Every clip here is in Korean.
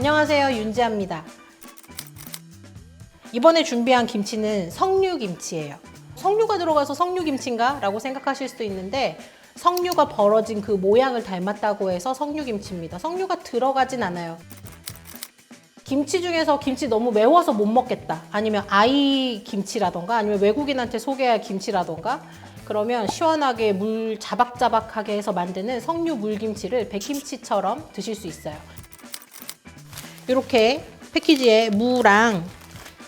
안녕하세요 윤지아입니다. 이번에 준비한 김치는 석류김치예요. 석류가 들어가서 석류김치인가? 라고 생각하실 수도 있는데 석류가 벌어진 그 모양을 닮았다고 해서 석류김치입니다. 석류가 들어가진 않아요. 김치 중에서 김치 너무 매워서 못 먹겠다. 아니면 아이 김치라던가 아니면 외국인한테 소개할 김치라던가 그러면 시원하게 물 자박자박하게 해서 만드는 석류 물김치를 백김치처럼 드실 수 있어요. 이렇게 패키지에 무랑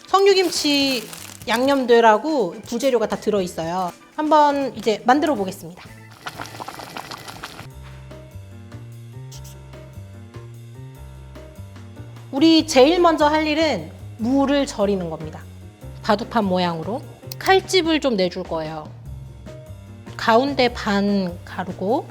석류김치 양념들하고 부재료가 다 들어있어요. 한번 이제 만들어 보겠습니다. 우리 제일 먼저 할 일은 무를 절이는 겁니다. 바둑판 모양으로 칼집을 좀 내줄 거예요. 가운데 반 가르고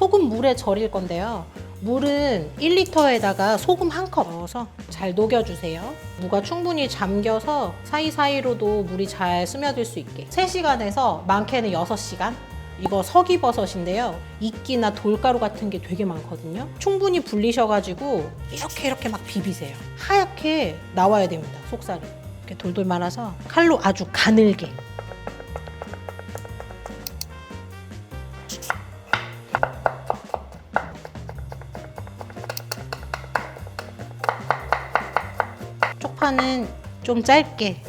소금 물에 절일 건데요. 물은 1리터에다가 소금 한 컵 넣어서 잘 녹여주세요. 무가 충분히 잠겨서 사이사이로도 물이 잘 스며들 수 있게 3시간에서 많게는 6시간 이거 석이버섯인데요. 이끼나 돌가루 같은 게 되게 많거든요. 충분히 불리셔가지고 이렇게 이렇게 막 비비세요. 하얗게 나와야 됩니다. 속살이. 이렇게 돌돌 말아서 칼로 아주 가늘게. 쪽파는 좀 짧게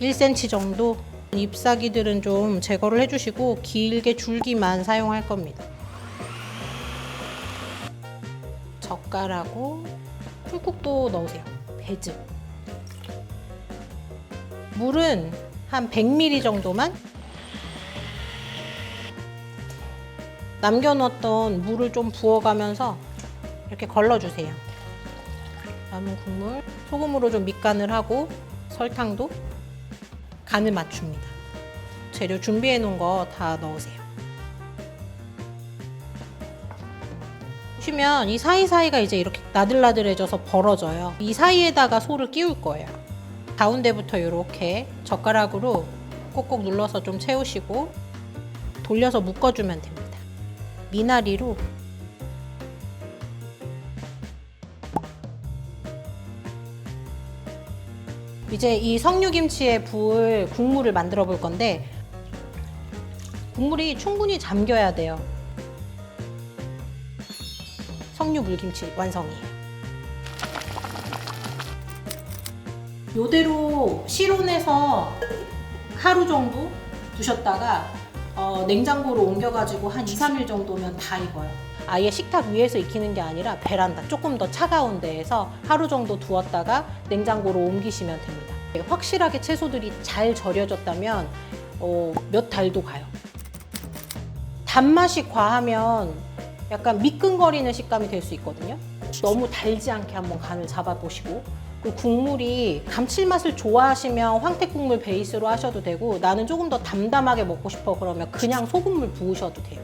1cm 정도 잎사귀들은 좀 제거를 해주시고 길게 줄기만 사용할 겁니다. 젓갈하고 풀국도 넣으세요. 배즙. 물은 한 100ml 정도만 남겨놓았던 물을 좀 부어가면서 이렇게 걸러주세요. 남은 국물 소금으로 좀 밑간을 하고 설탕도 간을 맞춥니다. 재료 준비해 놓은 거 다 넣으세요. 보시면 이 사이사이가 이제 이렇게 나들나들해져서 벌어져요. 이 사이에다가 소를 끼울 거예요. 가운데부터 이렇게 젓가락으로 꼭꼭 눌러서 좀 채우시고 돌려서 묶어주면 됩니다. 미나리로 이제 이 석류김치에 부을 국물을 만들어 볼 건데 국물이 충분히 잠겨야 돼요. 석류 물김치 완성이에요. 요대로 실온에서 하루 정도 두셨다가 어, 냉장고로 옮겨가지고 한 2, 3일 정도면 다 익어요. 아예 식탁 위에서 익히는 게 아니라 베란다 조금 더 차가운 데에서 하루 정도 두었다가 냉장고로 옮기시면 됩니다. 확실하게 채소들이 잘 절여졌다면 어, 몇 달도 가요. 단맛이 과하면 약간 미끈거리는 식감이 될 수 있거든요. 너무 달지 않게 한번 간을 잡아보시고 그 국물이 감칠맛을 좋아하시면 황태 국물 베이스로 하셔도 되고 나는 조금 더 담담하게 먹고 싶어 그러면 그냥 소금물 부으셔도 돼요.